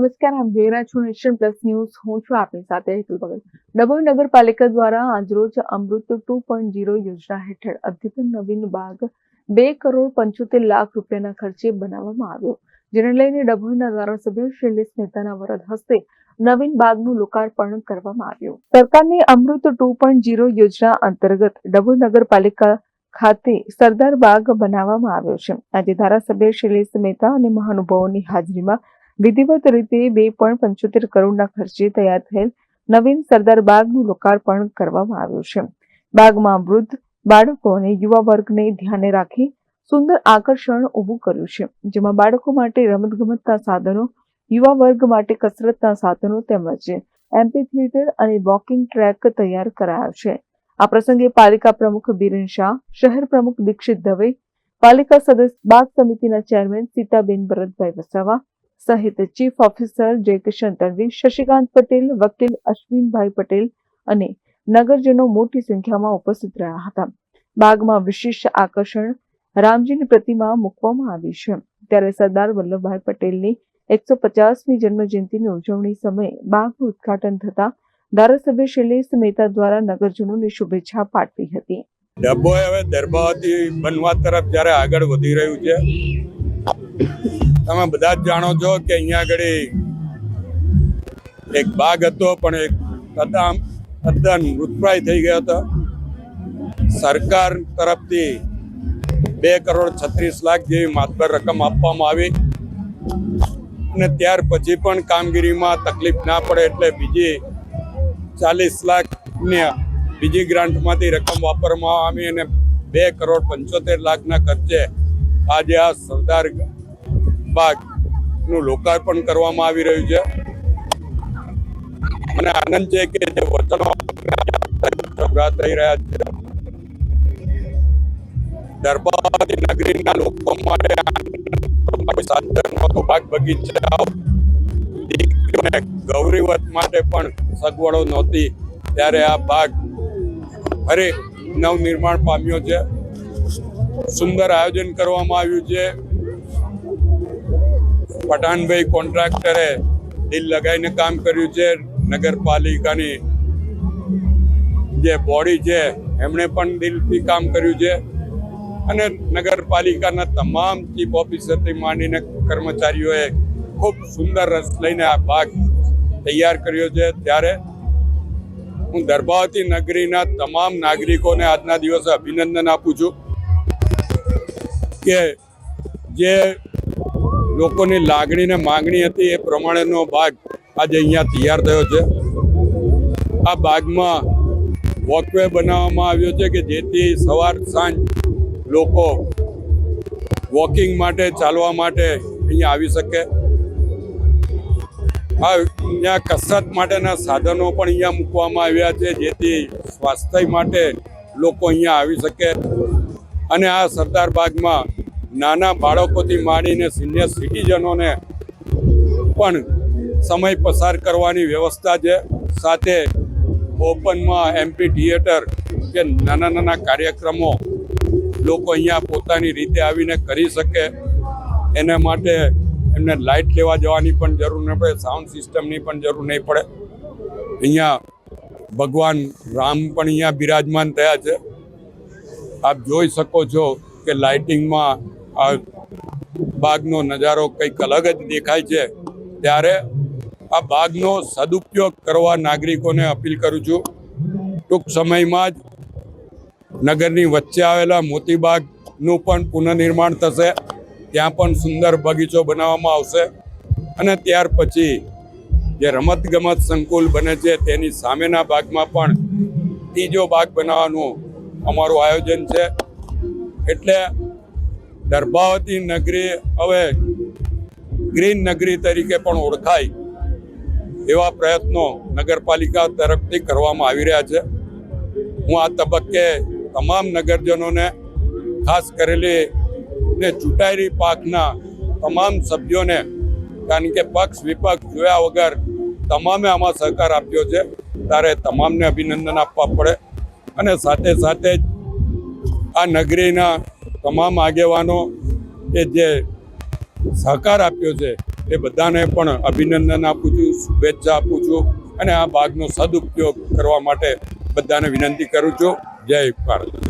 નમસ્કાર આપ જોઈ છો નેશન પ્લસ ન્યૂઝ. હું છું આપની સાથે હેતુલ ભગત. ડભોઈ નગરપાલિકા દ્વારા આજરોજ અમૃત ટુ પોઈન્ટ ઝીરો યોજના હેઠળ અદ્યતન નવીન બાગ બે કરોડ પંચોતેર લાખ રૂપિયાના ખર્ચે બનાવવામાં આવ્યો, જેને લઈને ડભોઈના ધારાસભ્ય શૈલેષ મહેતાના વરદ હસ્તે નવીન બાગનું લોકાર્પણ કરવામાં આવ્યું. સરકારની અમૃત ટુ પોઈન્ટ ઝીરો યોજના અંતર્ગત ડભોઈ નગરપાલિકા ખાતે સરદાર બાગ બનાવવામાં આવ્યો છે. આજે ધારાસભ્ય શૈલેષ મહેતા અને મહાનુભાવોની હાજરીમાં વિધિવત રીતે બે પોઈન્ટ પંચોતેર કરોડના ખર્ચે તૈયાર થયેલ નવીન સરદાર બાગનું લોકાર્પણ કરવામાં આવ્યું છે. બાગમાં વૃદ્ધ બાળકો અને યુવા વર્ગને ધ્યાને રાખી સુંદર આકર્ષણ ઊભું કર્યું છે. જેમાં બાળકો માટે રમતગમતના સાધનો, યુવા વર્ગ માટે કસરતના સાધનો તેમજ એમ્પી થિયેટર અને વોકિંગ ટ્રેક તૈયાર કરાયા છે. આ પ્રસંગે પાલિકા પ્રમુખ બિરેન શાહ, શહેર પ્રમુખ દીક્ષિત દવે, પાલિકા સદસ્ય બાગ સમિતિના ચેરમેન સીતાબેન ભરતભાઈ વસાવા સહિત ચીફ ઓફિસર જયકિશન તણવી શશિકાંત પટેલ, વકીલ અશ્વિનભાઈ પટેલ અને નગરજનો મોટી સંખ્યામાં ઉપસ્થિત રહ્યા હતા. બાગમાં વિશેષ આકર્ષણ રામજીની પ્રતિમા મૂકવામાં આવી છે. ત્યારે સરદાર વલ્લભભાઈ પટેલની એકસો પચાસમી જન્મજયંતિની ઉજવણી સમયે બાગનું ઉદઘાટન થતા ધારાસભ્ય શૈલેષ મહેતા દ્વારા નગરજનોને શુભેચ્છા પાઠવી હતી. ડબ્બો હવે દરબાવતી બનવા તરફ જ્યારે આગળ વધી રહ્યું છે તમે બધા જ જાણો છો કે અહીંયા આગળ એક બાગ હતો, પણ એક તદ્દન તદ્દન મૃતપ્રાય થઈ ગયો હતો. સરકાર તરફથી બે કરોડ છત્રીસ લાખ જેવી માતબર રકમ આપવામાં આવી. અને ત્યાર પછી પણ કામગીરીમાં તકલીફ ના પડે એટલે બીજી ચાલીસ લાખની બીજી ગ્રાન્ટમાંથી રકમ વાપરવામાં આવી અને બે કરોડ પંચોતેર લાખના ખર્ચે આજે આ સરદાર બાગનું લોકાર્પણ કરવામાં આવી રહ્યું છે. મને આનંદ છે કે જે વચનો પૂરા થઈ રહ્યા છે. દરબાર નગરીના લોકો માટે સાધનો બાગ બગીચાઓ દીકરીઓને ગૌરીવત માટે પણ સગવડો નહોતી. ત્યારે આ બાગ ફરી નવનિર્માણ પામ્યો છે. સુંદર આયોજન કરવામાં આવ્યું છે. પઠાણભાઈ કોન્ટ્રાક્ટરે દિલ લગાવીને કામ કર્યું છે. નગરપાલિકાની જે બોડી છે, એમણે પણ દિલથી કામ કર્યું છે. અને નગરપાલિકાના તમામ ચીફ ઓફિસરથી માંડીને કર્મચારીઓએ ખૂબ સુંદર રસ લઈને આ ભાગ તૈયાર કર્યો છે. ત્યારે હું દર્ભાવતી નગરીના તમામ નાગરિકોને આજના દિવસે અભિનંદન આપું છું. કે જે લોકોની લાગણી ને માંગણી હતી એ પ્રમાણેનો બાગ આજે અહીંયા તૈયાર થયો છે. આ બાગમાં વોકવે બનાવવામાં આવ્યો છે કે જેથી સવાર સાંજ લોકો વોકિંગ માટે, ચાલવા માટે અહીંયા આવી શકે. આ અહીંયા કસરત માટેના સાધનો પણ અહીંયા મૂકવામાં આવ્યા છે જેથી સ્વાસ્થ્ય માટે લોકો અહીંયા આવી શકે. અને આ સરદાર બાગમાં નાના બાળકોથી માંડીને સિનિયર સિટીઝનોને પણ સમય પસાર કરવાની વ્યવસ્થા છે. સાથે ઓપનમાં એમપી થિયેટર કે નાના નાના કાર્યક્રમો લોકો અહીંયા પોતાની રીતે આવીને કરી શકે. એના માટે એમને લાઇટ લેવા જવાની પણ જરૂર નહીં પડે, સાઉન્ડ સિસ્ટમની પણ જરૂર નહીં પડે. અહીંયા ભગવાન રામ પણ અહીંયા બિરાજમાન થયા છે. આપ જોઈ શકો છો કે લાઇટિંગમાં આ બાગનો નજારો કંઈક અલગ જ દેખાય છે. ત્યારે આ બાગનો સદુપયોગ કરવા નાગરિકોને અપીલ કરું છું. ટૂંક સમયમાં જ નગરની વચ્ચે આવેલા મોતીબાગનું પણ પુનઃનિર્માણ થશે. ત્યાં પણ સુંદર બગીચો બનાવવામાં આવશે. અને ત્યાર પછી જે રમતગમત સંકુલ બને છે તેની સામેના ભાગમાં પણ ત્રીજો બાગ બનાવવાનું અમારું આયોજન છે. એટલે દર્ભાવતી નગરી હવે ગ્રીન નગરી તરીકે પણ ઓળખાય એવા પ્રયત્નો નગરપાલિકા તરફથી કરવામાં આવી રહ્યા છે. હું આ તબક્કે તમામ નગરજનોને ખાસ કરેલી ને ચૂંટાયેલી પાકના તમામ સભ્યોને કારણ કે પક્ષ વિપક્ષ જોયા વગર તમામે આમાં સહકાર આપ્યો છે. ત્યારે તમામને અભિનંદન આપવા પડે. અને સાથે સાથે જ આ નગરીના તમામ આગેવાનો એ જે સહકાર આપ્યો છે, એ બધાને પણ અભિનંદન આપું છું, શુભેચ્છા આપું છું અને આ બાગનો સદુપયોગ કરવા માટે બધાને વિનંતી કરું છું. Jai Bharat.